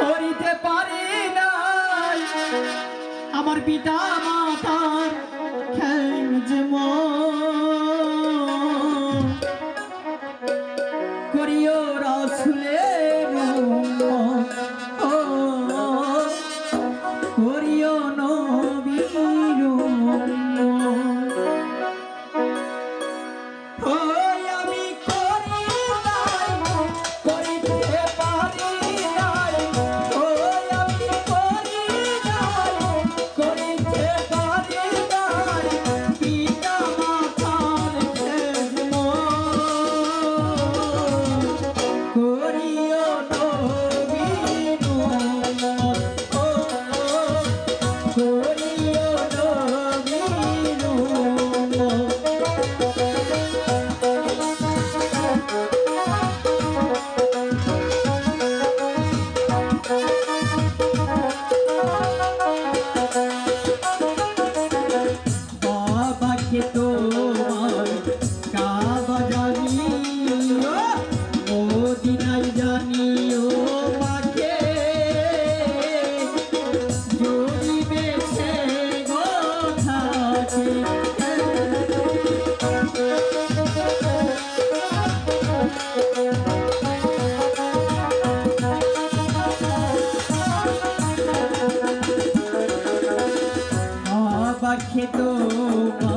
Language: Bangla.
করিতে পারি না আমার পিতা মাতার খেয়ে করিও রাখে তো